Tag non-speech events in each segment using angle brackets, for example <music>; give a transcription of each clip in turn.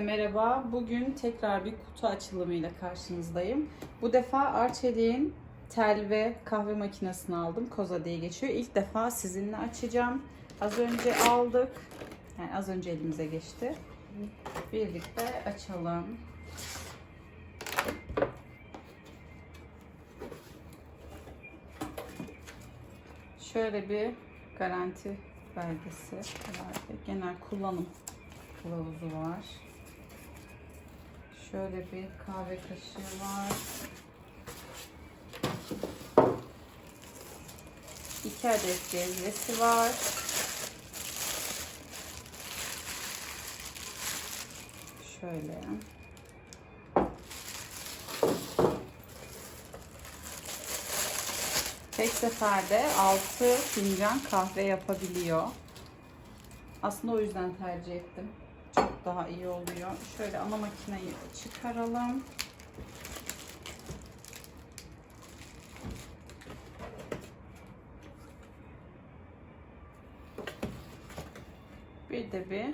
merhaba. Bugün tekrar bir kutu açılımıyla karşınızdayım. Bu defa Arçelik'in tel ve kahve makinesini aldım. Koza diye geçiyor. İlk defa sizinle açacağım. Az önce aldık. Yani az önce elimize geçti. Birlikte açalım. Şöyle bir garanti belgesi. Genel kullanım kılavuzu var. Şöyle bir kahve kaşığı var. İki adet cezvesi var. Şöyle. Tek seferde 6 fincan kahve yapabiliyor. Aslında o yüzden tercih ettim. Çok daha iyi oluyor. Şöyle ana makineyi çıkaralım. Bir de bir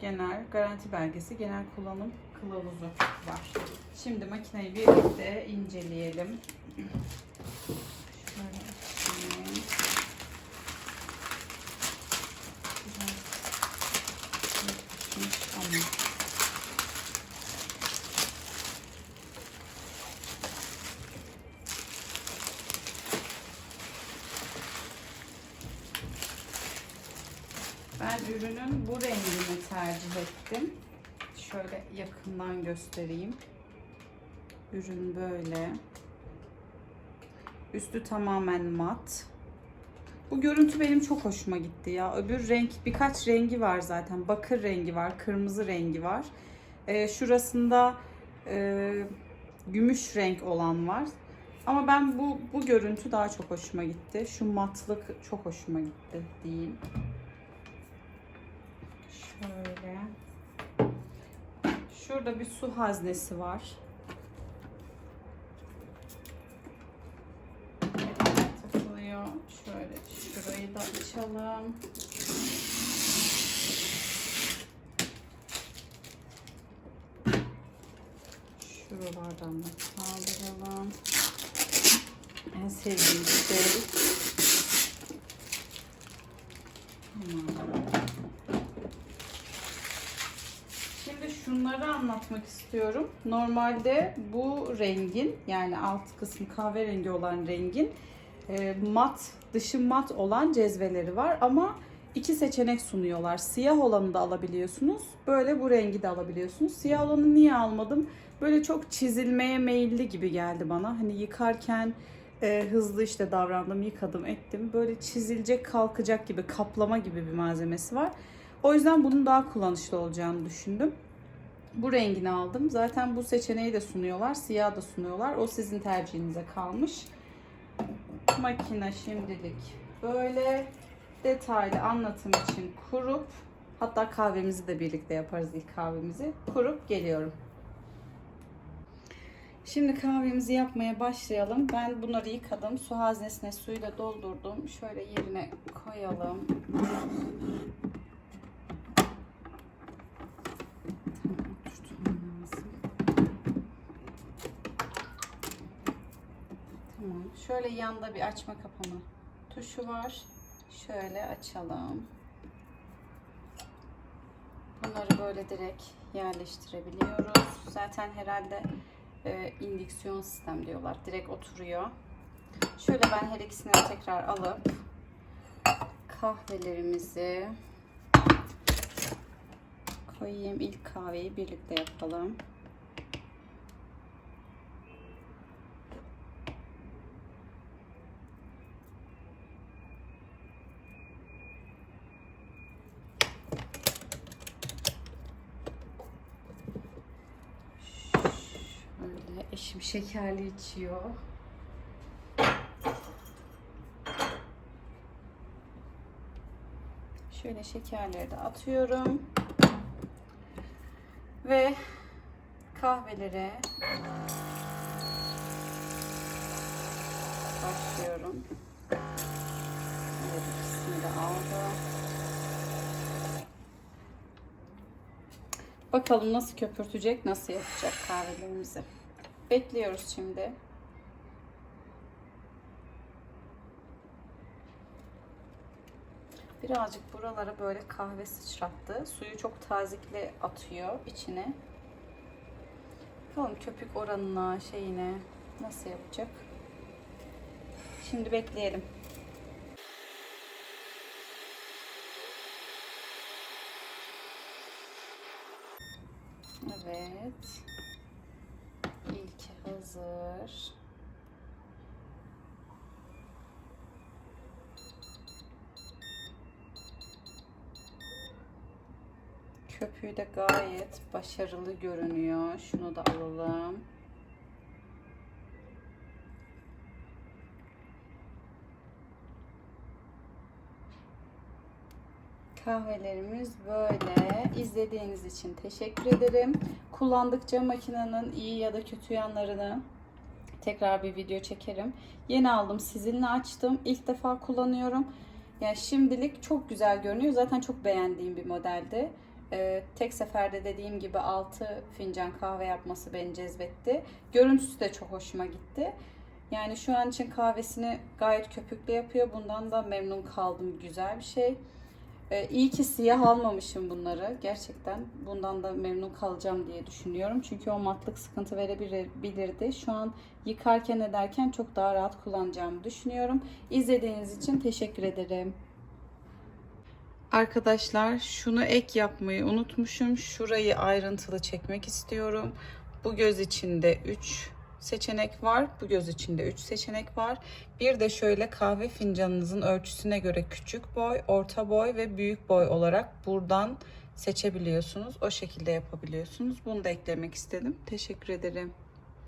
genel garanti belgesi, genel kullanım kılavuzu var. Şimdi makineyi birlikte inceleyelim. <clears throat> Şöyle Ben ürünün bu rengini tercih ettim. Şöyle yakından göstereyim. Ürün böyle. Üstü tamamen mat. Bu görüntü benim çok hoşuma gitti ya. Öbür renk birkaç rengi var zaten. Bakır rengi var, kırmızı rengi var. Ee, şurasında e, gümüş renk olan var. Ama ben bu bu görüntü daha çok hoşuma gitti. Şu matlık çok hoşuma gitti diyeyim. Şöyle. Şurada bir su haznesi var. Takılıyor. Şöyle şurayı da açalım. Şuralardan da kaldıralım. En sevdiğim şey. Anlatmak istiyorum. Normalde bu rengin yani alt kısmı kahverengi olan rengin e, mat, dışı mat olan cezveleri var ama iki seçenek sunuyorlar. Siyah olanı da alabiliyorsunuz. Böyle bu rengi de alabiliyorsunuz. Siyah olanı niye almadım? Böyle çok çizilmeye meyilli gibi geldi bana. Hani yıkarken e, hızlı işte davrandım, yıkadım, ettim. Böyle çizilecek, kalkacak gibi, kaplama gibi bir malzemesi var. O yüzden bunun daha kullanışlı olacağını düşündüm. Bu rengini aldım. Zaten bu seçeneği de sunuyorlar. Siyah da sunuyorlar. O sizin tercihinize kalmış. Makine şimdilik böyle detaylı anlatım için kurup hatta kahvemizi de birlikte yaparız ilk kahvemizi. Kurup geliyorum. Şimdi kahvemizi yapmaya başlayalım. Ben bunları yıkadım. Su haznesine suyla doldurdum. Şöyle yerine koyalım. Şöyle yanda bir açma kapama tuşu var. Şöyle açalım. Bunları böyle direkt yerleştirebiliyoruz. Zaten herhalde e, indüksiyon sistem diyorlar. Direkt oturuyor. Şöyle ben her ikisini tekrar alıp kahvelerimizi koyayım. İlk kahveyi birlikte yapalım. Şöyle eşim şekerli içiyor. Şöyle şekerleri de atıyorum. Ve kahvelere başlıyorum. Evet, ikisini de aldım. Bakalım nasıl köpürtecek, nasıl yapacak kahvelerimizi. Bekliyoruz şimdi. Birazcık buralara böyle kahve sıçrattı. Suyu çok tazikli atıyor içine. Bakalım köpük oranına, şeyine nasıl yapacak. Şimdi bekleyelim. Evet. Hazır. Köpüğü de gayet başarılı görünüyor. Şunu da alalım. Kahvelerimiz böyle. İzlediğiniz için teşekkür ederim. Kullandıkça makinenin iyi ya da kötü yanlarını tekrar bir video çekerim. Yeni aldım, sizinle açtım. İlk defa kullanıyorum. Yani şimdilik çok güzel görünüyor. Zaten çok beğendiğim bir modeldi. Ee, tek seferde dediğim gibi 6 fincan kahve yapması beni cezbetti. Görüntüsü de çok hoşuma gitti. Yani şu an için kahvesini gayet köpüklü yapıyor. Bundan da memnun kaldım. Güzel bir şey. Ee, iyi ki siyah almamışım bunları. Gerçekten bundan da memnun kalacağım diye düşünüyorum. Çünkü o matlık sıkıntı verebilirdi. Şu an yıkarken ederken çok daha rahat kullanacağımı düşünüyorum. İzlediğiniz için teşekkür ederim. Arkadaşlar şunu ek yapmayı unutmuşum. Şurayı ayrıntılı çekmek istiyorum. Bu göz içinde 3 seçenek var. Bu göz içinde 3 seçenek var. Bir de şöyle kahve fincanınızın ölçüsüne göre küçük boy, orta boy ve büyük boy olarak buradan seçebiliyorsunuz. O şekilde yapabiliyorsunuz. Bunu da eklemek istedim. Teşekkür ederim.